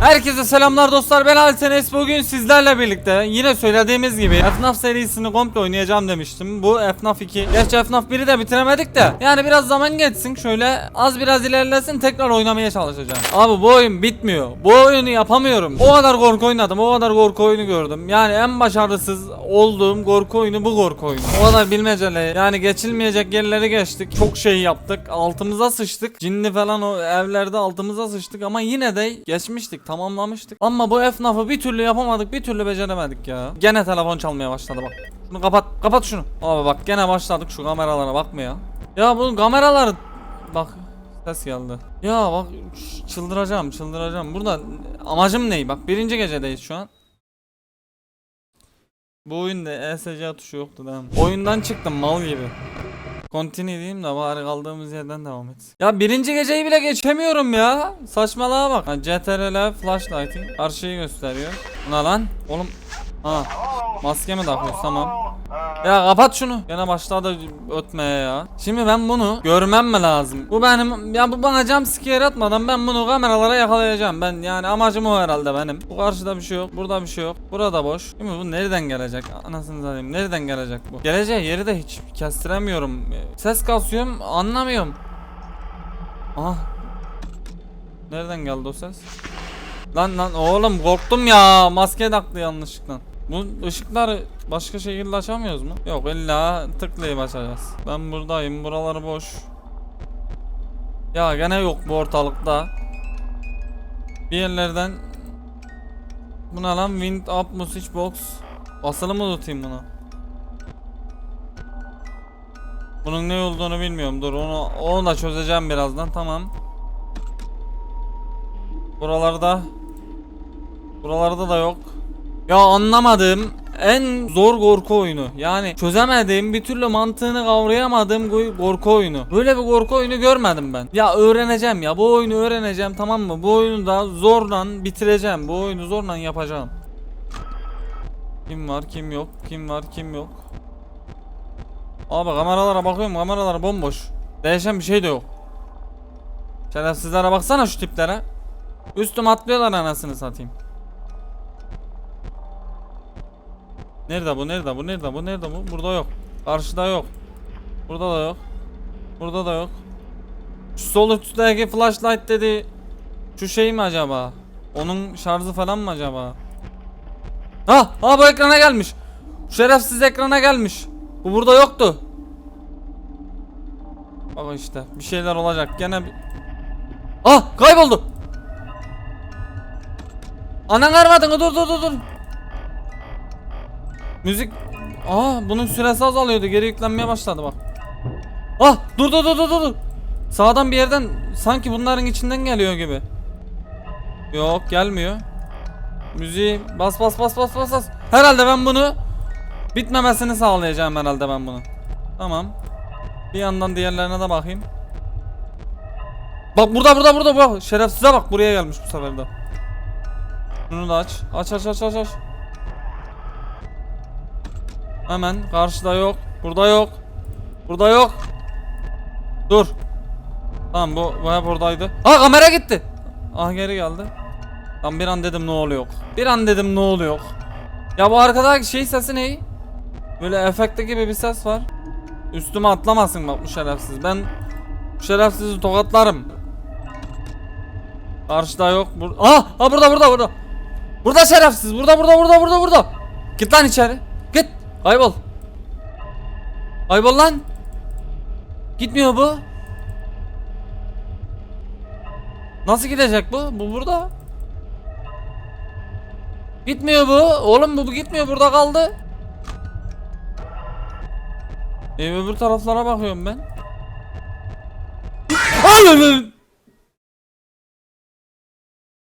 Herkese selamlar dostlar. Ben Altenes bugün sizlerle birlikte yine söylediğimiz gibi FNAF serisini komple oynayacağım demiştim. Bu FNAF 2 Gerçi FNAF 1'i de bitiremedik de. Yani biraz zaman geçsin. Şöyle az biraz ilerlesin. Tekrar oynamaya çalışacağım. Abi bu oyun bitmiyor. Bu oyunu yapamıyorum. O kadar korku oynadım. O kadar korku oyunu gördüm. Yani en başarısız olduğum korku oyunu bu korku oyunu. O kadar bilmeceli yani geçilmeyecek yerleri geçtik. Çok şey yaptık. Altımıza sıçtık. Cinli falan o evlerde altımıza sıçtık. Ama yine de geçmiştik tamamlamıştık. Ama bu FNAF'ı bir türlü yapamadık bir türlü beceremedik ya. Gene telefon çalmaya başladı bak. Şunu kapat kapat şunu. Abi bak gene başladık şu kameralara bakmaya Ya. Bu kameralar Bak ses geldi. Ya bak çıldıracağım çıldıracağım. Burada amacım ne? Bak birinci gecedeyiz şu an. Bu oyunda ESC tuşu yoktu değil mi? Oyundan çıktım mal gibi. Continue diyeyim de bari kaldığımız yerden devam et. Ya birinci geceyi bile geçemiyorum ya. Saçmalığa bak. Ha, CTRL flashlighting her şeyi gösteriyor. Ne lan? Oğlum. Ha. Maske mi takıyoruz tamam. Ya kapat şunu. Gene başladı ötmeye ya. Şimdi ben bunu görmem mi lazım? Bu benim ya bu bana jump scare atmadan ben bunu kameralara yakalayacağım. Ben yani amacım o herhalde benim. Bu karşıda bir şey yok. Burada bir şey yok. Burada boş. Mi? Bu nereden gelecek? Anasını satayım. Nereden gelecek bu? Geleceği yeri de hiç kestiremiyorum. Ses kasıyorum anlamıyorum. Aha. Nereden geldi o ses? Lan lan oğlum korktum ya. Maske taktı yanlışlıkla. Bu ışıkları başka şekilde açamıyoruz mu? Yok illa tıklayıp açacağız. Ben buradayım. Buraları boş. Ya gene yok bu ortalıkta. Bir yerlerden Bu ne lan? Wind up music box. Basılı mı tutayım bunu? Bunun ne olduğunu bilmiyorum. Dur onu onu da çözeceğim birazdan. Tamam. Buralarda Buralarda da yok. Ya anlamadığım en zor korku oyunu. Yani çözemediğim bir türlü mantığını kavrayamadığım korku oyunu. Böyle bir korku oyunu görmedim ben. Ya öğreneceğim ya bu oyunu öğreneceğim tamam mı? Bu oyunu da zorla bitireceğim. Bu oyunu zorla yapacağım. Kim var kim yok kim var kim yok. Abi kameralara bakıyorum kameralar bomboş. Değişen bir şey de yok. Şerefsizlere baksana şu tiplere. Üstüm atlıyorlar anasını satayım. Nerede bu? Nerede bu? Nerede bu? Nerede bu? Burada yok. Karşıda yok. Burada da yok. Burada da yok. Şu sol üstteki flashlight dedi. Şu şey mi acaba? Onun şarjı falan mı acaba? Ha, ha bu ekrana gelmiş. Şu şerefsiz ekrana gelmiş. Bu burada yoktu. Bak işte bir şeyler olacak. Gene bir... Ah kayboldu. Anan armadın dur dur dur dur. Müzik Aa bunun süresi azalıyordu. Geri yüklenmeye başladı bak. Ah dur dur dur dur dur. Sağdan bir yerden sanki bunların içinden geliyor gibi. Yok gelmiyor. Müziği bas bas bas bas bas bas. Herhalde ben bunu bitmemesini sağlayacağım herhalde ben bunu. Tamam. Bir yandan diğerlerine de bakayım. Bak burada burada burada bak. Şerefsize bak buraya gelmiş bu sefer de. Şunu da aç. Aç aç aç aç aç. Hemen karşıda yok. Burada yok. Burada yok. Dur. Tamam bu, bu hep oradaydı. Aa kamera gitti. Ah geri geldi. Tam bir an dedim ne oluyor. Bir an dedim ne oluyor. Ya bu arkadaki şey sesi ne? Böyle efekte gibi bir ses var. Üstüme atlamasın bak bu şerefsiz. Ben bu şerefsizi tokatlarım. Karşıda yok. Bur ah, ah burada burada burada. Burada şerefsiz. Burada burada burada burada burada. Git lan içeri. Kaybol. Kaybol lan. Gitmiyor bu. Nasıl gidecek bu? Bu burada. Gitmiyor bu. Oğlum bu, bu gitmiyor. Burada kaldı. E, öbür taraflara bakıyorum ben. Ay.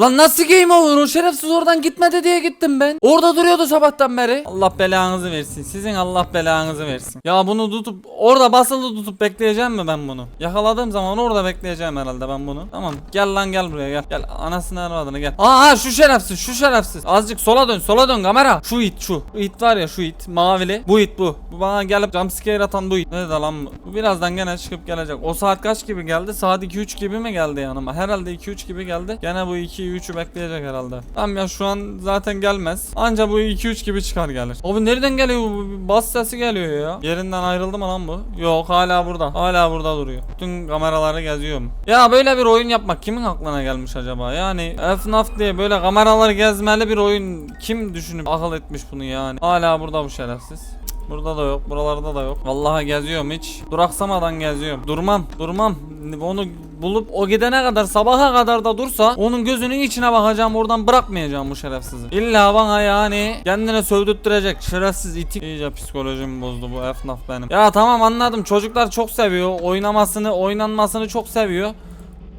Lan nasıl game over? O şerefsiz oradan gitmedi diye gittim ben. Orada duruyordu sabahtan beri. Allah belanızı versin. Sizin Allah belanızı versin. Ya bunu tutup orada basılı tutup bekleyeceğim mi ben bunu? Yakaladığım zaman orada bekleyeceğim herhalde ben bunu. Tamam. Gel lan gel buraya gel. Gel anasını aramadığını gel. Aa şu şerefsiz şu şerefsiz. Azıcık sola dön sola dön kamera. Şu it şu. Bu it var ya şu it mavili. Bu it bu. Bu bana gelip jumpscare atan bu it. Ne de lan bu? Bu birazdan gene çıkıp gelecek. O saat kaç gibi geldi? Saat 2-3 gibi mi geldi yanıma? Herhalde 2-3 gibi geldi. Gene bu 2 3'ü bekleyecek herhalde. Tamam ya şu an zaten gelmez. Anca bu 2-3 gibi çıkar gelir. Abi nereden geliyor bu? Bas sesi geliyor ya. Yerinden ayrıldı mı lan bu? Yok hala burada. Hala burada duruyor. Tüm kameraları geziyorum. Ya böyle bir oyun yapmak kimin aklına gelmiş acaba? Yani FNAF diye böyle kameraları gezmeli bir oyun kim düşünüp akıl etmiş bunu yani? Hala burada bu şerefsiz. Burada da yok, buralarda da yok. Vallahi geziyorum hiç. Duraksamadan geziyorum. Durmam, durmam. Onu bulup o gidene kadar sabaha kadar da dursa onun gözünün içine bakacağım oradan bırakmayacağım bu şerefsizi. İlla bana yani kendine sövdürttürecek şerefsiz itik. İyice psikolojimi bozdu bu FNAF benim. Ya tamam anladım çocuklar çok seviyor oynamasını oynanmasını çok seviyor.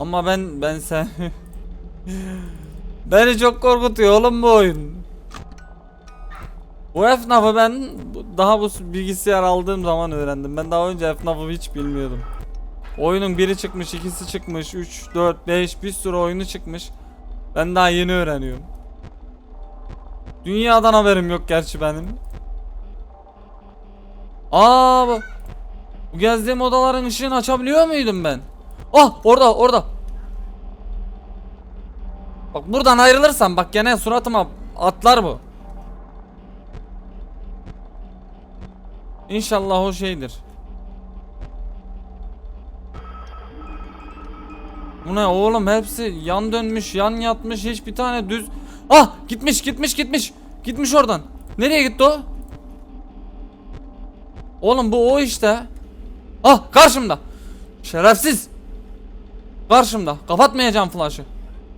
Ama ben ben sen Beni çok korkutuyor oğlum bu oyun. Bu FNAF'ı ben daha bu bilgisayar aldığım zaman öğrendim. Ben daha önce FNAF'ı hiç bilmiyordum. Oyunun biri çıkmış, ikisi çıkmış, 3, 4, 5 bir sürü oyunu çıkmış. Ben daha yeni öğreniyorum. Dünyadan haberim yok gerçi benim. Aa bu, bu gezdiğim odaların ışığını açabiliyor muydum ben? Ah orada orada. Bak buradan ayrılırsam bak gene suratıma atlar bu. İnşallah o şeydir. Bu ne oğlum? Hepsi yan dönmüş yan yatmış hiçbir tane düz Ah! Gitmiş gitmiş gitmiş. Gitmiş oradan. Nereye gitti o? Oğlum bu o işte. Ah! Karşımda. Şerefsiz. Karşımda. Kapatmayacağım flaşı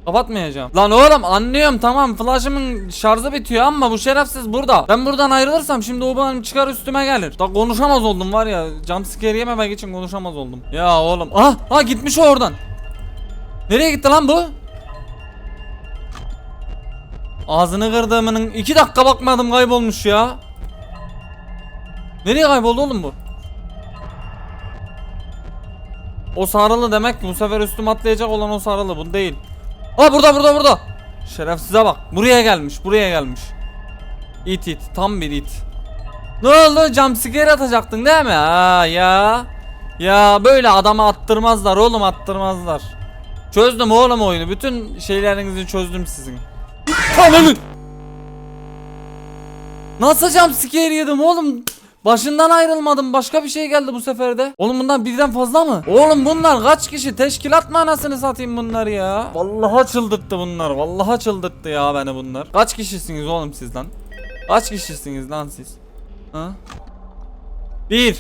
Kapatmayacağım. Lan oğlum anlıyorum tamam flash'ımın şarjı bitiyor ama bu şerefsiz burada. Ben buradan ayrılırsam şimdi o benim çıkar üstüme gelir. Da konuşamaz oldum var ya. Jumpscare yememek için konuşamaz oldum. Ya oğlum. Ah, ah gitmiş o oradan. Nereye gitti lan bu? Ağzını kırdığımının iki dakika bakmadım kaybolmuş ya. Nereye kayboldu oğlum bu? O sarılı demek ki bu sefer üstüme atlayacak olan o sarılı bu değil. Ha burada burada burada. Şerefsize bak. Buraya gelmiş. Buraya gelmiş. İt it. Tam bir it. Ne oldu? Jumpscare atacaktın değil mi? Ha ya. Ya böyle adamı attırmazlar oğlum attırmazlar. Çözdüm oğlum oyunu. Bütün şeylerinizi çözdüm sizin. Ananı. Nasıl jumpscare yedim oğlum? Başından ayrılmadım. Başka bir şey geldi bu sefer de. Oğlum bundan birden fazla mı? Oğlum bunlar kaç kişi? Teşkilat mı anasını satayım bunlar ya? Vallahi çıldırttı bunlar. Vallahi çıldırttı ya beni bunlar. Kaç kişisiniz oğlum siz lan? Kaç kişisiniz lan siz? Ha? Bir.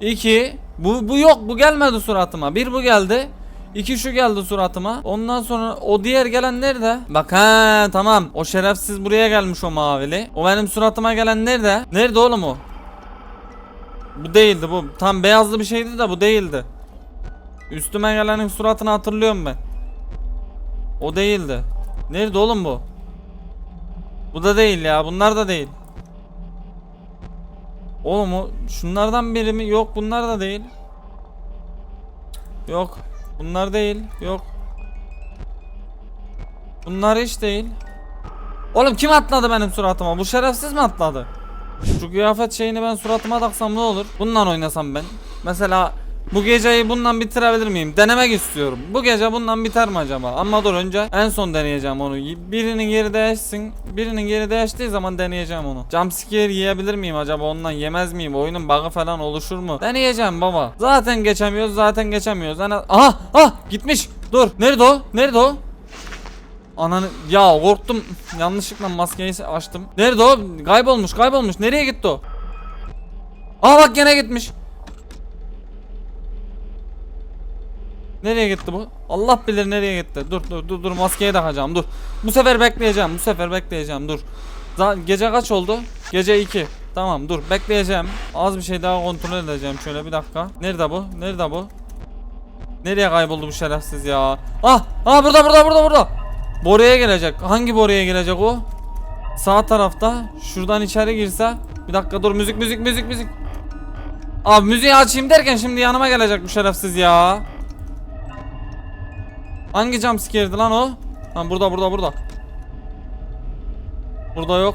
iki. Bu, bu yok. Bu gelmedi suratıma. Bir bu geldi. İki şu geldi suratıma. Ondan sonra o diğer gelen nerede? Bak ha tamam. O şerefsiz buraya gelmiş o mavili. O benim suratıma gelen nerede? Nerede oğlum o? Bu değildi bu. Tam beyazlı bir şeydi de bu değildi. Üstüme gelenin suratını hatırlıyorum ben. O değildi. Nerede oğlum bu? Bu da değil ya. Bunlar da değil. Oğlum o şunlardan biri mi? Yok bunlar da değil. Yok. Bunlar değil. Yok. Bunlar hiç değil. Oğlum kim atladı benim suratıma? Bu şerefsiz mi atladı? Şu kıyafet şeyini ben suratıma taksam ne olur? Bundan oynasam ben. Mesela bu geceyi bundan bitirebilir miyim? Denemek istiyorum. Bu gece bundan biter mi acaba? Ama dur önce en son deneyeceğim onu. Birinin yeri değişsin. Birinin yeri değiştiği zaman deneyeceğim onu. Jumpscare yiyebilir miyim acaba ondan yemez miyim? Oyunun bug'ı falan oluşur mu? Deneyeceğim baba. Zaten geçemiyoruz zaten geçemiyoruz. Ana aha ah gitmiş. Dur. Nerede o? Nerede o? Ananı ya korktum. Yanlışlıkla maskeyi açtım. Nerede o? Kaybolmuş, kaybolmuş. Nereye gitti o? Aa bak gene gitmiş. Nereye gitti bu? Allah bilir nereye gitti. Dur dur dur dur maskeyi takacağım dur. Bu sefer bekleyeceğim. Bu sefer bekleyeceğim dur. Gece kaç oldu? Gece 2. Tamam dur bekleyeceğim. Az bir şey daha kontrol edeceğim şöyle bir dakika. Nerede bu? Nerede bu? Nereye kayboldu bu şerefsiz ya? Ah! Ah burada burada burada burada. Boruya gelecek. Hangi boruya gelecek o? Sağ tarafta. Şuradan içeri girse. Bir dakika dur müzik müzik müzik müzik. Abi müziği açayım derken şimdi yanıma gelecek bu şerefsiz ya. Hangi jumpscare'di lan o? Ha burada burada burada. Burada yok.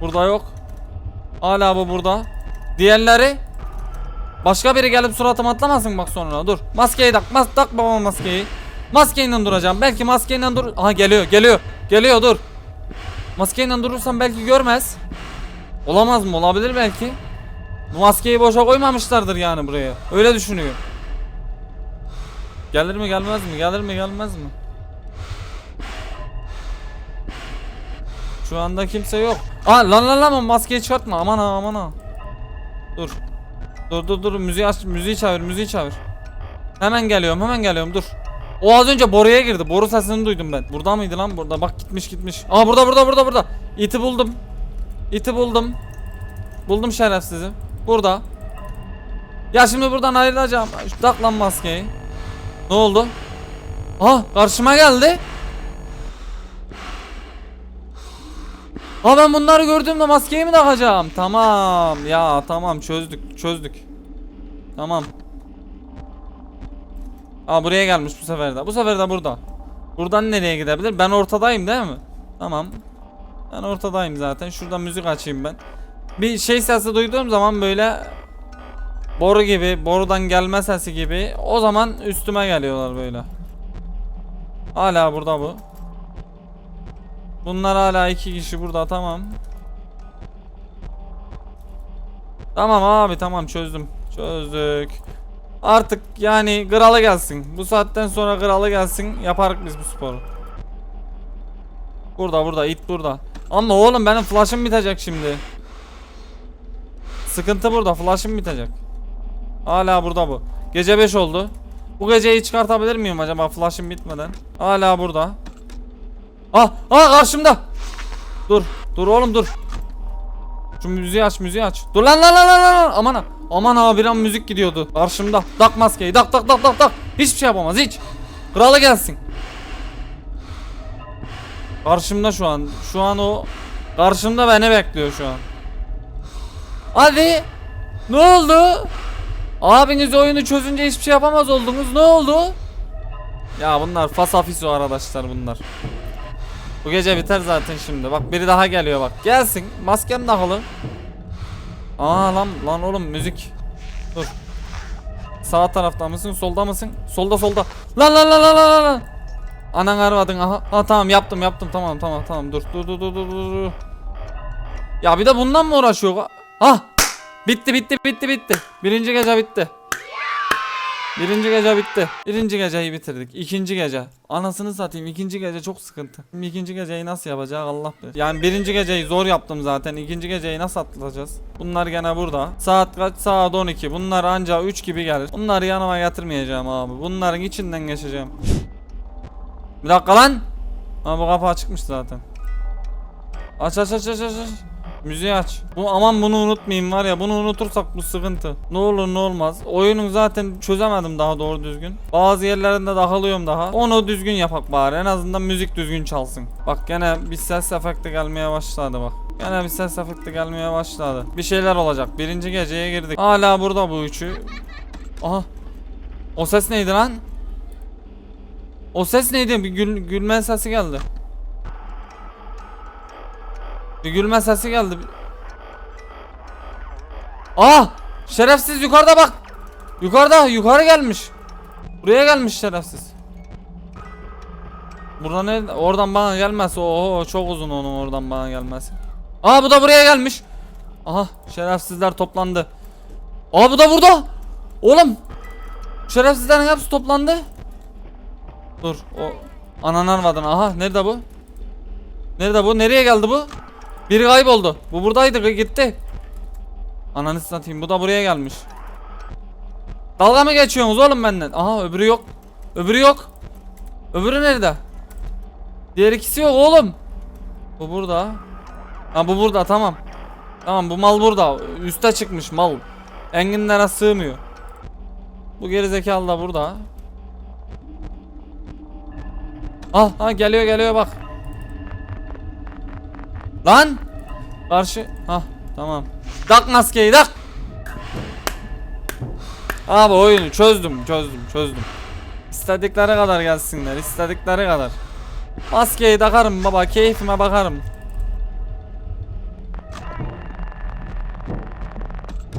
Burada yok. Hala bu burada. Diğerleri Başka biri gelip suratıma atlamasın bak sonra dur. Maskeyi tak. Mas tak baba maskeyi. Maskeyle duracağım. Belki maskeyle dur. Aha geliyor geliyor. Geliyor dur. Maskeyle durursam belki görmez. Olamaz mı? Olabilir belki. Bu maskeyi boşa koymamışlardır yani buraya. Öyle düşünüyor. Gelir mi gelmez mi? Gelir mi gelmez mi? Şu anda kimse yok. Aa lan lan lan maskeyi çıkartma. Aman ha aman ha. Dur. Dur dur dur müziği aç müziği çevir müziği çevir. Hemen geliyorum hemen geliyorum dur. O az önce boruya girdi. Boru sesini duydum ben. Burada mıydı lan burada? Bak gitmiş gitmiş. Aa burada burada burada burada. İti buldum. İti buldum. Buldum şerefsizi. Burada. Ya şimdi buradan ayrılacağım. Tak lan maskeyi. Ne oldu? Ah karşıma geldi. Ha ben bunları gördüğümde maskeyi mi takacağım? Tamam ya tamam çözdük çözdük. Tamam. Aa buraya gelmiş bu sefer de. Bu sefer de burada. Buradan nereye gidebilir? Ben ortadayım değil mi? Tamam. Ben ortadayım zaten. Şuradan müzik açayım ben. Bir şey sesi duyduğum zaman böyle boru gibi, borudan gelme sesi gibi o zaman üstüme geliyorlar böyle. Hala burada bu. Bunlar hala iki kişi burada tamam. Tamam abi tamam çözdüm. Çözdük. Artık yani kralı gelsin. Bu saatten sonra kralı gelsin. Yaparız biz bu sporu. Burada burada it burada. Ama oğlum benim flash'ım bitecek şimdi. Sıkıntı burada flash'ım bitecek. Hala burada bu. Gece 5 oldu. Bu geceyi çıkartabilir miyim acaba flash'ım bitmeden? Hala burada. Ah ah karşımda. Dur dur oğlum dur. Şu müziği aç müziği aç. Dur lan lan lan lan lan. Aman ha. Aman ha bir an müzik gidiyordu. Karşımda. Tak maskeyi. Tak tak tak tak tak. Hiçbir şey yapamaz hiç. Kralı gelsin. Karşımda şu an. Şu an o karşımda beni bekliyor şu an. Hadi. Ne oldu? Abiniz oyunu çözünce hiçbir şey yapamaz oldunuz. Ne oldu? Ya bunlar fasafiso arkadaşlar bunlar. Bu gece biter zaten şimdi. Bak biri daha geliyor bak. Gelsin. Maskem takılı. Aa lan lan oğlum müzik. Dur. Sağ tarafta mısın? Solda mısın? Solda solda. Lan lan lan lan lan lan. Anan arvadın aha. Ha tamam yaptım yaptım tamam tamam tamam dur dur dur dur dur dur. Ya bir de bundan mı uğraşıyor? Ah! Bitti bitti bitti bitti. Birinci gece bitti. Birinci gece bitti. Birinci geceyi bitirdik. İkinci gece. Anasını satayım. ikinci gece çok sıkıntı. İkinci geceyi nasıl yapacağız Allah bilir. Yani birinci geceyi zor yaptım zaten. İkinci geceyi nasıl atlatacağız? Bunlar gene burada. Saat kaç? Saat 12. Bunlar anca 3 gibi gelir. Bunları yanıma getirmeyeceğim abi. Bunların içinden geçeceğim. Bir dakika lan. Ha bu kapı açıkmış zaten. Aç aç aç aç aç. Müziği aç. Bu aman bunu unutmayayım var ya bunu unutursak bu sıkıntı. Ne olur ne olmaz. Oyunun zaten çözemedim daha doğru düzgün. Bazı yerlerinde takılıyorum daha. Onu düzgün yapak bari. En azından müzik düzgün çalsın. Bak gene bir ses efekti gelmeye başladı bak. Gene bir ses efekti gelmeye başladı. Bir şeyler olacak. Birinci geceye girdik. Hala burada bu üçü. Aha. O ses neydi lan? O ses neydi? Bir gül, gülme sesi geldi. Bir gülme sesi geldi. Ah! Şerefsiz yukarıda bak. Yukarıda, yukarı gelmiş. Buraya gelmiş şerefsiz. Buradan ne? Oradan bana gelmez. Oho çok uzun onun oradan bana gelmez. Aa bu da buraya gelmiş. Aha şerefsizler toplandı. Aa bu da burada. Oğlum. Şerefsizlerin hepsi toplandı. Dur o ananar vardı. Aha nerede bu? Nerede bu? Nereye geldi bu? Biri kayboldu. Bu buradaydı gitti. Ananı satayım bu da buraya gelmiş. Dalga mı geçiyorsunuz oğlum benden? Aha öbürü yok. Öbürü yok. Öbürü nerede? Diğer ikisi yok oğlum. Bu burada. Ha bu burada tamam. Tamam bu mal burada. Üste çıkmış mal. Enginlere sığmıyor. Bu gerizekalı da burada. Ah ha geliyor geliyor bak. Lan! Karşı. Ha tamam. Tak maskeyi tak. Abi oyunu çözdüm çözdüm çözdüm. İstedikleri kadar gelsinler istedikleri kadar. Maskeyi takarım baba keyfime bakarım.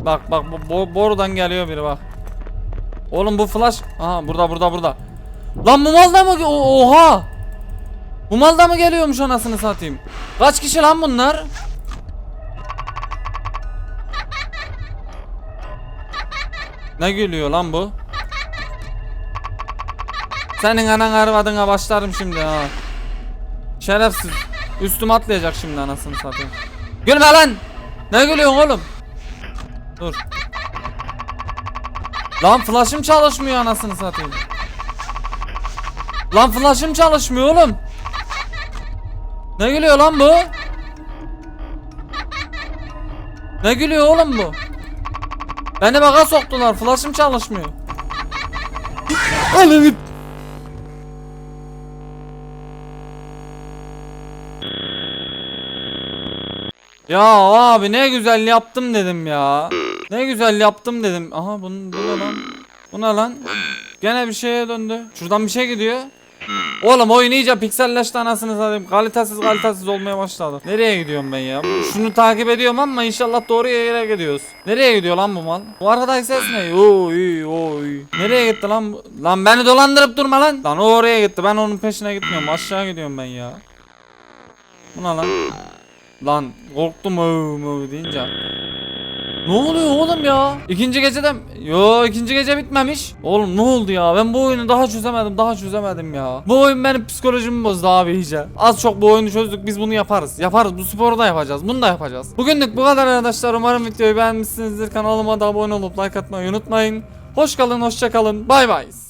Bak bak bu bo- borudan geliyor biri bak. Oğlum bu flash. Aha burada burada burada. Lan bu mı? Oha! Bu mal da mı geliyormuş anasını satayım? Kaç kişi lan bunlar? Ne gülüyor lan bu? Senin anan arvadına başlarım şimdi ha. Şerefsiz. Üstüme atlayacak şimdi anasını satayım. Gülme lan! Ne gülüyorsun oğlum? Dur. Lan flash'ım çalışmıyor anasını satayım. Lan flash'ım çalışmıyor oğlum. Ne gülüyor lan bu? Ne gülüyor oğlum bu? Beni baga soktular. Flash'ım çalışmıyor. Ananı Ya abi ne güzel yaptım dedim ya. Ne güzel yaptım dedim. Aha bunun bu ne lan? Bu ne lan? Gene bir şeye döndü. Şuradan bir şey gidiyor. Oğlum oyun iyice pikselleşti anasını satayım. Kalitesiz kalitesiz olmaya başladı. Nereye gidiyorum ben ya? Şunu takip ediyorum ama inşallah doğru yere gidiyoruz. Nereye gidiyor lan bu mal? Bu arkadaki ses ne? Oy oy. Nereye gitti lan bu? Lan beni dolandırıp durma lan. Lan o oraya gitti. Ben onun peşine gitmiyorum. Aşağı gidiyorum ben ya. Bu ne lan? Lan korktum öv öv deyince. Ne oluyor oğlum ya? İkinci gecede Yo ikinci gece bitmemiş. Oğlum ne oldu ya? Ben bu oyunu daha çözemedim, daha çözemedim ya. Bu oyun benim psikolojimi bozdu abi iyice. Az çok bu oyunu çözdük. Biz bunu yaparız. Yaparız. Bu sporu da yapacağız. Bunu da yapacağız. Bugünlük bu kadar arkadaşlar. Umarım videoyu beğenmişsinizdir. Kanalıma da abone olup like atmayı unutmayın. Hoş kalın, hoşça kalın. Bay bay.